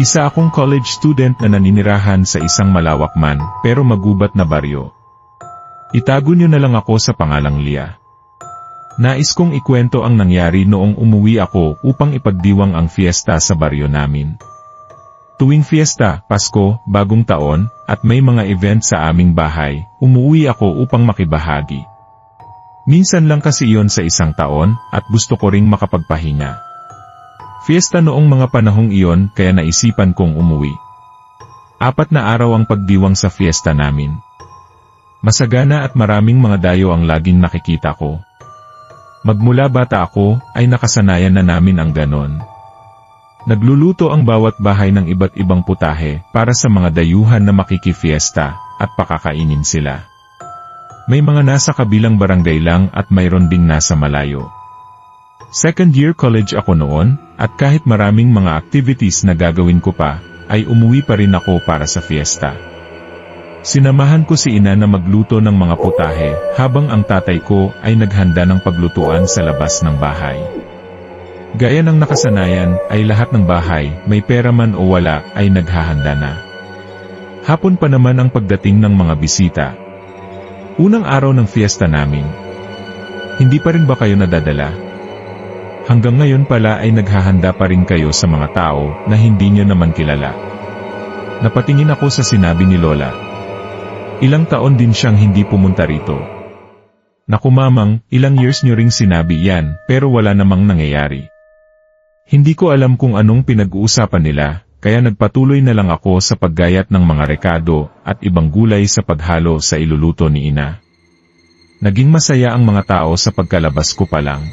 Isa akong college student na naninirahan sa isang malawak man, pero magubat na baryo. Itago niyo na lang ako sa pangalang Lia. Nais kong ikwento ang nangyari noong umuwi ako upang ipagdiwang ang fiesta sa baryo namin. Tuwing fiesta, Pasko, Bagong Taon, at may mga event sa aming bahay, umuwi ako upang makibahagi. Minsan lang kasi iyon sa isang taon, at gusto ko ring makapagpahinga. Fiesta noong mga panahong iyon kaya naisipan kong umuwi. Apat na araw ang pagdiwang sa fiesta namin. Masagana at maraming mga dayo ang laging nakikita ko. Magmula bata ako, ay nakasanayan na namin ang ganon. Nagluluto ang bawat bahay ng iba't ibang putahe para sa mga dayuhan na makikifiesta at pakakainin sila. May mga nasa kabilang barangay lang at mayroon ding nasa malayo. Second year college ako noon, at kahit maraming mga activities na gagawin ko pa, ay umuwi pa rin ako para sa fiesta. Sinamahan ko si ina na magluto ng mga putahe, habang ang tatay ko ay naghanda ng paglutuan sa labas ng bahay. Gaya ng nakasanayan, ay lahat ng bahay, may pera man o wala, ay naghahanda na. Hapon pa naman ang pagdating ng mga bisita. Unang araw ng fiesta namin. Hindi pa rin ba kayo nadadala? Hanggang ngayon pala ay naghahanda pa rin kayo sa mga tao na hindi nyo naman kilala. Napatingin ako sa sinabi ni Lola. Ilang taon din siyang hindi pumunta rito. Naku mamang, ilang years nyo ring sinabi yan, pero wala namang nangyayari. Hindi ko alam kung anong pinag-uusapan nila, kaya nagpatuloy na lang ako sa paggayat ng mga rekado at ibang gulay sa paghalo sa iluluto ni ina. Naging masaya ang mga tao sa pagkalabas ko pa lang.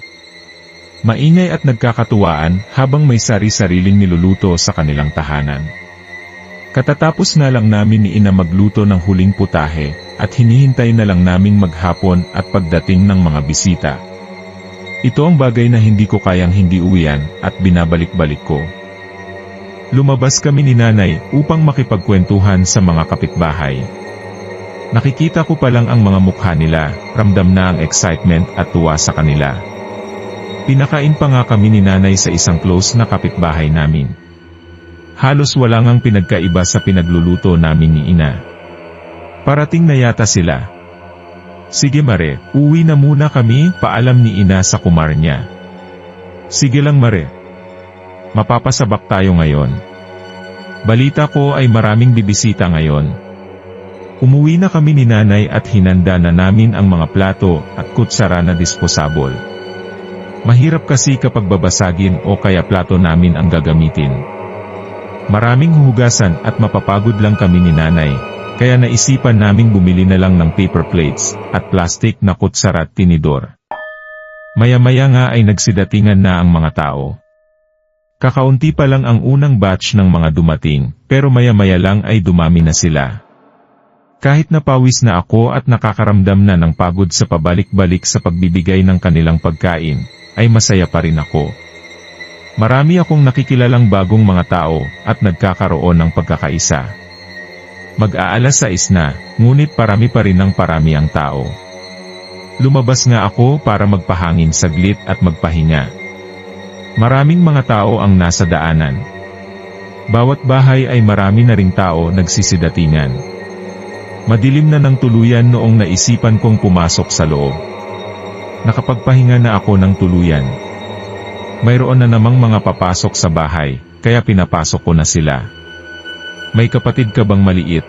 Maingay at nagkakatuwaan habang may sari-sariling niluluto sa kanilang tahanan. Katatapos na lang namin ni ina magluto ng huling putahe, at hinihintay na lang naming maghapon at pagdating ng mga bisita. Ito ang bagay na hindi ko kayang hindi uwian, at binabalik-balik ko. Lumabas kami ni nanay upang makipagkwentuhan sa mga kapitbahay. Nakikita ko pa lang ang mga mukha nila, ramdam na ang excitement at tuwa sa kanila. Pinakain pa nga kami ni nanay sa isang close na kapitbahay namin. Halos wala ngang pinagkaiba sa pinagluluto namin ni ina. Parating na yata sila. Sige Mare, uwi na muna kami, paalam ni ina sa kumar niya. Sige lang Mare. Mapapasabak tayo ngayon. Balita ko ay maraming bibisita ngayon. Umuwi na kami ni nanay at hinanda na namin ang mga plato at kutsara na disposable. Mahirap kasi kapag babasagin o kaya plato namin ang gagamitin. Maraming huhugasan at mapapagod lang kami ni nanay, kaya naisipan naming bumili na lang ng paper plates at plastic na kutsara at tinidor. Maya-maya nga ay nagsidatingan na ang mga tao. Kakaunti pa lang ang unang batch ng mga dumating, pero maya-maya lang ay dumami na sila. Kahit napawis na ako at nakakaramdam na ng pagod sa pabalik-balik sa pagbibigay ng kanilang pagkain, ay masaya pa rin ako. Marami akong nakikilalang bagong mga tao at nagkakaroon ng pagkakaisa. Mag-aalas sa isna, ngunit parami pa rin ng parami ang tao. Lumabas nga ako para magpahangin saglit at magpahinga. Maraming mga tao ang nasa daanan. Bawat bahay ay marami na ring tao nagsisidatingan. Madilim na ng tuluyan noong naisipan kong pumasok sa loob. Nakapagpahinga na ako ng tuluyan. Mayroon na namang mga papasok sa bahay, kaya pinapasok ko na sila. May kapatid ka bang maliit?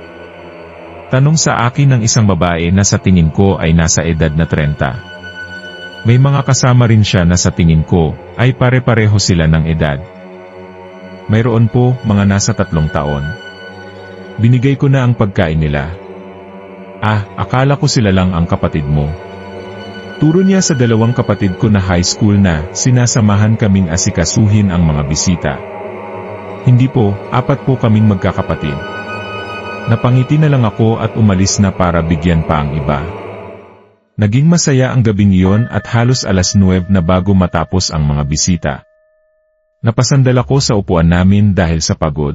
Tanong sa akin ng isang babae na sa tingin ko ay nasa edad na 30. May mga kasama rin siya na sa tingin ko ay pare-pareho sila ng edad. Mayroon po mga nasa tatlong taon. Binigay ko na ang pagkain nila. Ah, akala ko sila lang ang kapatid mo. Turo niya sa dalawang kapatid ko na high school na, sinasamahan kaming asikasuhin ang mga bisita. Hindi po, apat po kaming magkakapatid. Napangiti na lang ako at umalis na para bigyan pa ang iba. Naging masaya ang gabing iyon at halos alas 9 na bago matapos ang mga bisita. Napasandal ako sa upuan namin dahil sa pagod.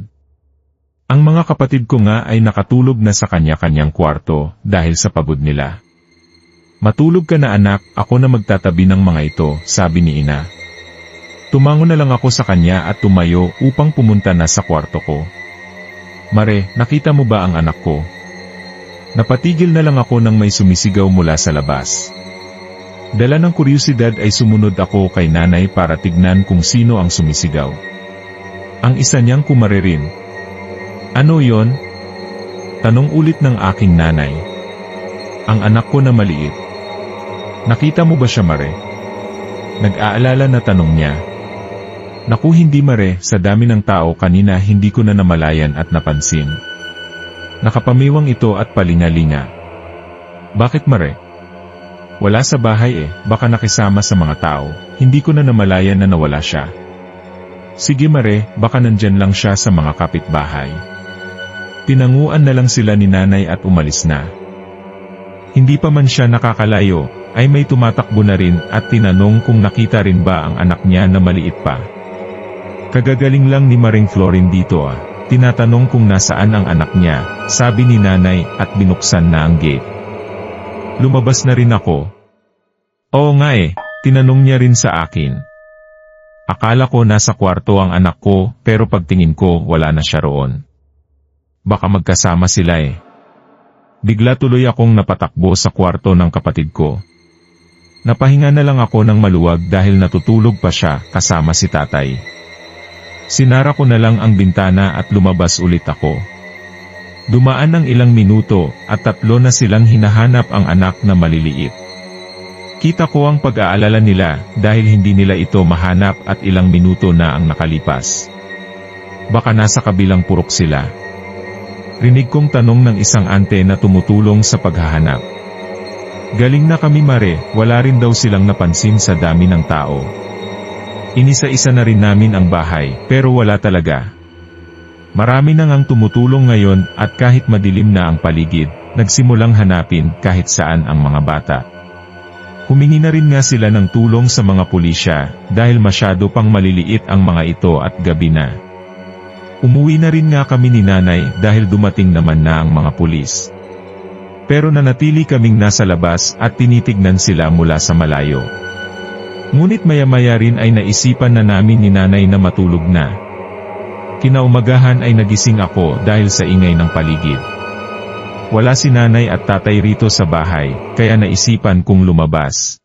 Ang mga kapatid ko nga ay nakatulog na sa kanya-kanyang kwarto dahil sa pagod nila. Matulog ka na anak, ako na magtatabi ng mga ito, sabi ni ina. Tumango na lang ako sa kanya at tumayo upang pumunta na sa kwarto ko. Mare, nakita mo ba ang anak ko? Napatigil na lang ako nang may sumisigaw mula sa labas. Dala ng kuryosidad ay sumunod ako kay nanay para tignan kung sino ang sumisigaw. Ang isa niyang kumare rin. Ano yon? Tanong ulit ng aking nanay. Ang anak ko na maliit. Nakita mo ba siya mare? Nag-aalala na tanong niya. Naku hindi mare, sa dami ng tao kanina hindi ko na namalayan at napansin. Nakapamiwang ito at palingalinga. Bakit mare? Wala sa bahay eh, baka nakisama sa mga tao, hindi ko na namalayan na nawala siya. Sige mare, baka nandyan lang siya sa mga kapitbahay. Tinanguan na lang sila ni nanay at umalis na. Hindi pa man siya nakakalayo, ay may tumatakbo na rin at tinanong kung nakita rin ba ang anak niya na maliit pa. Kagagaling lang ni Maring Florin dito ah. Tinatanong kung nasaan ang anak niya, sabi ni nanay at binuksan na ang gate. Lumabas na rin ako. Oo nga eh, tinanong niya rin sa akin. Akala ko nasa kwarto ang anak ko pero pagtingin ko wala na siya roon. Baka magkasama sila eh. Bigla tuloy akong napatakbo sa kwarto ng kapatid ko. Napahinga na lang ako ng maluwag dahil natutulog pa siya kasama si tatay. Sinara ko na lang ang bintana at lumabas ulit ako. Dumaan ng ilang minuto at tatlo na silang hinahanap ang anak na maliliit. Kita ko ang pag-aalala nila dahil hindi nila ito mahanap at ilang minuto na ang nakalipas. Baka nasa kabilang purok sila. Rinig kong tanong ng isang ante na tumutulong sa paghahanap. Galing na kami mare, wala rin daw silang napansin sa dami ng tao. Inisa-isa na rin namin ang bahay, pero wala talaga. Marami nang ang tumutulong ngayon at kahit madilim na ang paligid, nagsimulang hanapin kahit saan ang mga bata. Humingi na rin nga sila ng tulong sa mga pulisya dahil masyado pang maliliit ang mga ito at gabi na. Umuwi na rin nga kami ni nanay dahil dumating naman na ang mga pulis. Pero nanatili kaming nasa labas at tinitignan sila mula sa malayo. Ngunit maya-maya rin ay naisipan na namin ni nanay na matulog na. Kinaumagahan ay nagising ako dahil sa ingay ng paligid. Wala si nanay at tatay rito sa bahay, kaya naisipan kong lumabas.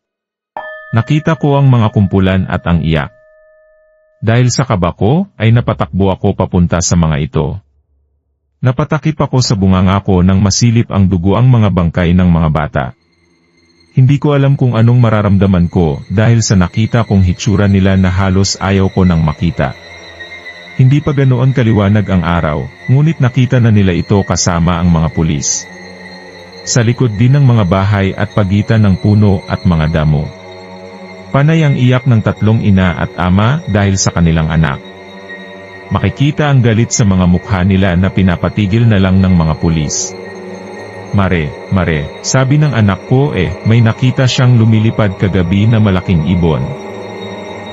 Nakita ko ang mga kumpulan at ang iyak. Dahil sa kaba ko, ay napatakbo ako papunta sa mga ito. Napatakip ako sa bunganga ko nang masilip ang dugo ang mga bangkay ng mga bata. Hindi ko alam kung anong mararamdaman ko dahil sa nakita kong hitsura nila na halos ayaw ko nang makita. Hindi pa ganoon kaliwanag ang araw, ngunit nakita na nila ito kasama ang mga pulis. Sa likod din ng mga bahay at pagitan ng puno at mga damo. Panay ang iyak ng tatlong ina at ama dahil sa kanilang anak. Makikita ang galit sa mga mukha nila na pinapatigil na lang ng mga pulis. Mare, mare, sabi ng anak ko eh, may nakita siyang lumilipad kagabi na malaking ibon.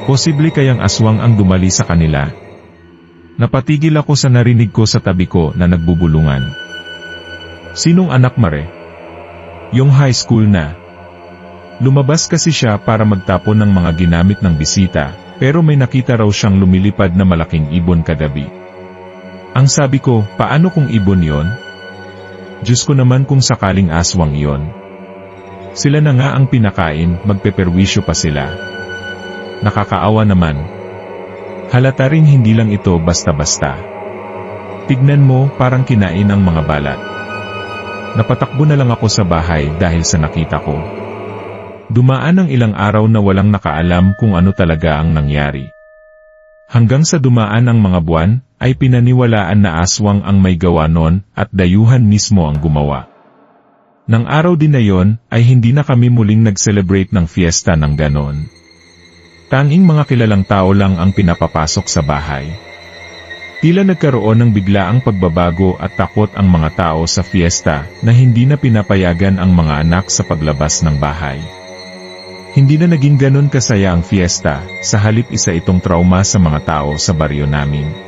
Posible kayang aswang ang dumali sa kanila. Napatigil ako sa narinig ko sa tabi ko na nagbubulungan. Sinong anak mare? Yung high school na. Lumabas kasi siya para magtapon ng mga ginamit ng bisita, pero may nakita raw siyang lumilipad na malaking ibon kagabi. Ang sabi ko, paano kung ibon yon? Diyos ko naman kung sakaling aswang iyon. Sila na nga ang pinakain, magpeperwisyo pa sila. Nakakaawa naman. Halata rin hindi lang ito basta-basta. Tignan mo, parang kinain ang mga balat. Napatakbo na lang ako sa bahay dahil sa nakita ko. Dumaan ang ilang araw na walang nakaalam kung ano talaga ang nangyari. Hanggang sa dumaan ang mga buwan, ay pinaniwalaan na aswang ang may gawa nun at dayuhan mismo ang gumawa. Nang araw din na yon, ay hindi na kami muling nag-celebrate ng fiesta ng ganon. Tanging mga kilalang tao lang ang pinapapasok sa bahay. Tila nagkaroon ng biglaang pagbabago at takot ang mga tao sa fiesta na hindi na pinapayagan ang mga anak sa paglabas ng bahay. Hindi na naging ganon kasaya ang fiesta, sa halip isa itong trauma sa mga tao sa baryo namin.